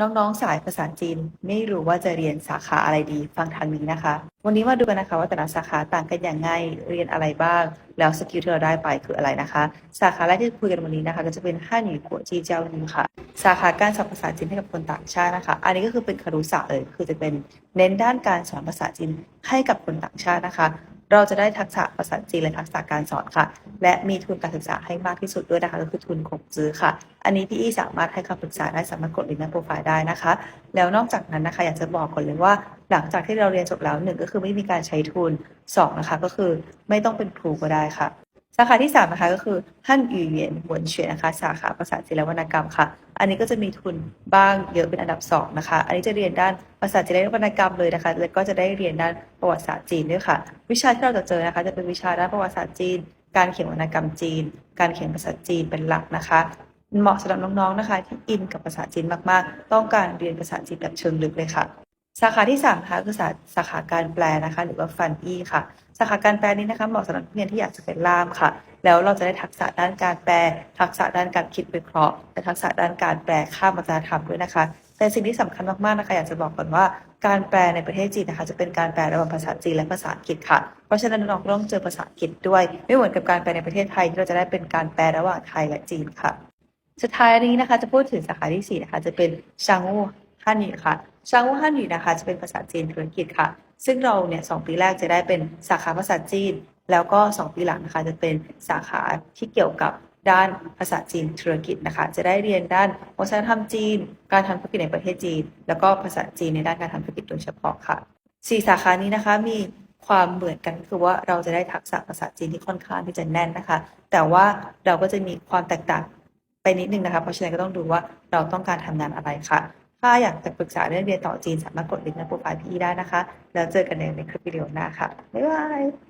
น้องๆ สายภาษาจีน ไม่รู้ว่าจะเรียนสาขาอะไรดีฟังทางนี้นะคะ วันนี้มาดูกันนะคะว่าแต่ละสาขาต่างกันอย่างไงเรียนอะไรบ้าง แล้วสกิลที่เราได้ไปคืออะไรนะคะ สาขาแรกที่คุยกันวันนี้นะคะ ก็จะเป็นฮั่นหยูกัวจีเจ้านีค่ะ สาขาการสอนภาษาจีนให้กับคนต่างชาตินะคะ อันนี้ก็คือเป็นคารุศาสตร์เลยคือจะเป็นเน้นด้านการสอนภาษาจีนให้กับคนต่างชาตินะคะ เราจะได้ทักษะภาษาจีนและทักษะการสอนค่ะ และมีทุนการศึกษาให้มากที่สุดด้วยนะคะ ก็คือทุนคงซื้อค่ะ อันนี้พี่อี้สามารถให้คำปรึกษาได้สามารถกดลิงก์ในโปรไฟล์ได้นะคะ แล้วนอกจากนั้นนะคะ อยากจะบอกก่อนเลยว่า หลังจากที่เราเรียนจบแล้วหนึ่งก็คือไม่มีการใช้ทุนสองนะคะ ก็คือไม่ต้องเป็นครูก็ได้ค่ะ สาขาที่3นะคะก็คือฮั่นยูเยียนหวนเฉวยนะคะ สาขาภาษาจีนและวรรณกรรมค่ะ อันนี้ก็จะมีทุนบ้างเยอะเป็นอันดับ2นะคะ อันนี้จะเรียนด้านภาษาจีนและวรรณกรรมเลยนะคะ แล้วก็จะได้เรียนด้านประวัติศาสตร์จีนด้วยค่ะ วิชาที่เราจะเจอนะคะ จะเป็นวิชาด้านประวัติศาสตร์จีน การเขียนวรรณกรรมจีน การเขียนภาษาจีนเป็นหลักนะคะเหมาะสำหรับน้องๆนะคะ ที่อินกับภาษาจีนมากๆ ต้องการเรียนภาษาจีนแบบเชิงลึกเลยค่ะ สาขาที่3นะคะคือสาสาขาการแปลนะคะ หรือว่าฟันอีค่ะ สาขาการแปลนี้นะคะเหมาะสำหรับนักเรียนที่อยากจะเป็นล่ามค่ะ แล้วเราจะได้ทักษะด้านการแปล ทักษะด้านการคิดวิเคราะห์และทักษะด้านการแปลข้ามวัฒนธรรมด้วยนะคะแต่สิ่งที่สำคัญมากๆนะคะอยากจะบอกก่อนว่าการแปลในประเทศจีนนะคะ จะเป็นการแปลระหว่างภาษาจีนและภาษาอังกฤษค่ะ เพราะฉะนั้นน้องต้องเจอภาษาอังกฤษด้วย ไม่เหมือนกับการแปลในประเทศไทยที่เราจะได้เป็นการแปลระหว่างไทยและจีนค่ะ สุดท้ายนี้นะคะ จะพูดถึงสาขาที่4นะคะจะเป็นชางวูฮั่นหยูค่ะ ชางวูฮั่นหยูนะคะ จะเป็นภาษาจีนธุรกิจค่ะ ซึ่งเราเนี่ยสองปีแรกจะได้เป็นสาขาภาษาจีน แล้วก็ 2 ปีหลังนะคะจะเป็นสาขาที่เกี่ยวกับด้านภาษาจีนธุรกิจนะคะ จะได้เรียนด้านวัฒนธรรมจีน การทำธุรกิจในประเทศจีน แล้วก็ภาษาจีนในด้านการทำธุรกิจโดยเฉพาะค่ะสี่สาขานี้นะคะมีความเหมือนกันคือว่าเราจะได้ทักษะภาษาจีนที่ค่อนข้างที่จะแน่นนะคะ แต่ว่าเราก็จะมีความแตกต่างไปนิดนึงนะคะ เพราะฉะนั้นก็ต้องดูว่าเราต้องการทำงานอะไรค่ะ ถ้าอยากจะปรึกษาเรื่องเรียนต่อจีนสามารถกดลิงก์ในโปรไฟล์พี่ได้นะคะ แล้วเจอกันในคลิปวิดีโอหน้าค่ะ บ๊ายบาย